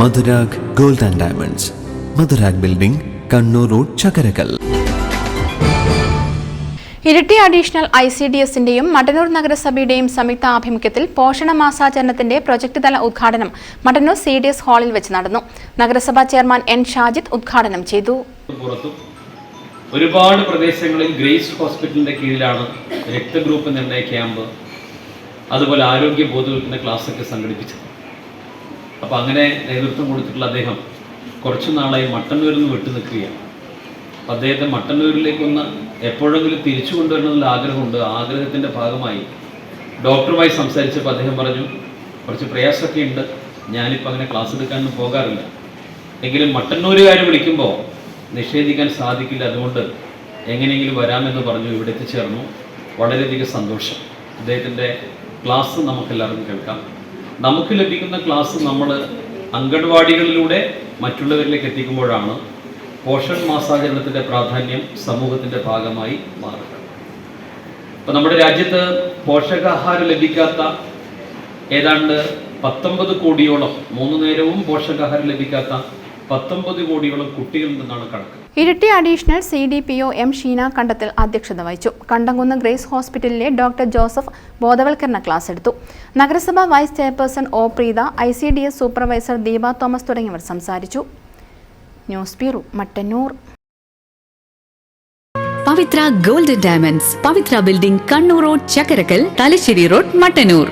Madhurag gold and diamonds. Madhurag building Kannur road Chakkarakkal. ഇരട്ടി additional I C D എസിന്റെയും മട്ടന്നൂർ നഗരസഭയുടെയും സംയുക്ത ആഭിമുഖ്യത്തിൽ പോഷണ മാസാചരണത്തിന്റെ പ്രൊജക്ട് തല ഉദ്ഘാടനം മട്ടന്നൂർ സി ഡി എസ് ഹാളിൽ വെച്ച് നടന്നു. നഗരസഭാ ചെയർമാൻ എൻ ഷാജിദ് ഉദ്ഘാടനം ചെയ്തു. ഒരുപാട് പ്രദേശങ്ങളിൽ ഗ്രേസ് ഹോസ്പിറ്റലിന്റെ കീഴിലാണ് രക്തഗ്രൂപ്പ് നിർണയ ക്യാമ്പ് അതുപോലെ ആരോഗ്യ ബോധവൽക്കരണ ക്ലാസ്സൊക്കെ സംഘടിപ്പിച്ചത്. അപ്പോൾ അങ്ങനെ നേതൃത്വം കൊടുത്തിട്ടുള്ള അദ്ദേഹം കുറച്ചു നാളായി മട്ടന്നൂരിൽ നിന്ന് വിട്ടു നിൽക്കുകയാണ്. അപ്പോൾ അദ്ദേഹത്തെ മട്ടന്നൂരിലേക്കൊന്ന് എപ്പോഴെങ്കിലും തിരിച്ചു കൊണ്ടുവരണമെന്നുള്ള ആഗ്രഹമുണ്ട്. ആഗ്രഹത്തിന്റെ ഭാഗമായി ഡോക്ടറുമായി സംസാരിച്ചപ്പോൾ അദ്ദേഹം പറഞ്ഞു കുറച്ച് പ്രയാസമൊക്കെ ഉണ്ട്. ഞാനിപ്പോൾ അങ്ങനെ ക്ലാസ് എടുക്കാനൊന്നും പോകാറില്ല. എങ്കിലും മട്ടന്നൂരുകാർ വിളിക്കുമ്പോൾ നിഷേധിക്കാൻ സാധിക്കില്ല. അതുകൊണ്ട് എങ്ങനെയെങ്കിലും വരാമെന്ന് പറഞ്ഞു ഇവിടെ എത്തിച്ചേർന്നു വളരെയധികം സന്തോഷം. അദ്ദേഹത്തിന്റെ ക്ലാസ് നമുക്കെല്ലാവർക്കും കേൾക്കാം. നമുക്ക് ലഭിക്കുന്ന ക്ലാസ് നമ്മൾ അംഗൻവാടികളിലൂടെ മറ്റുള്ളവരിലേക്ക് എത്തിക്കുമ്പോഴാണ് പോഷൺ മാസാചരണത്തിന്റെ പ്രാധാന്യം സമൂഹത്തിന്റെ ഭാഗമായി മാറുക ഇപ്പം നമ്മുടെ രാജ്യത്ത് പോഷകാഹാരം ലഭിക്കാത്ത ഏതാണ്ട് പത്തൊമ്പത് കോടിയോളം മൂന്ന് നേരവും പോഷകാഹാരം ലഭിക്കാത്ത പത്തൊമ്പത് കോടിയോളം കുട്ടികളിൽ നിന്നാണ് കണക്ക്. Iritty additional C D P O M Sheena Kandathil അധ്യക്ഷത വഹിച്ചു. കണ്ടംകുന്ന് ഗ്രേസ് ഹോസ്പിറ്റലിലെ ഡോക്ടർ ജോസഫ് ബോധവൽക്കരണ ക്ലാസ് എടുത്തു. നഗരസഭാ vice chairperson O Preetha I C D S supervisor Deepa Thomas തുടങ്ങിയവർ സംസാരിച്ചു. News bureau Mattannur. Pavithra golden diamonds Pavithra building Kannur road Chakkarakkal Thalassery road Mattannur.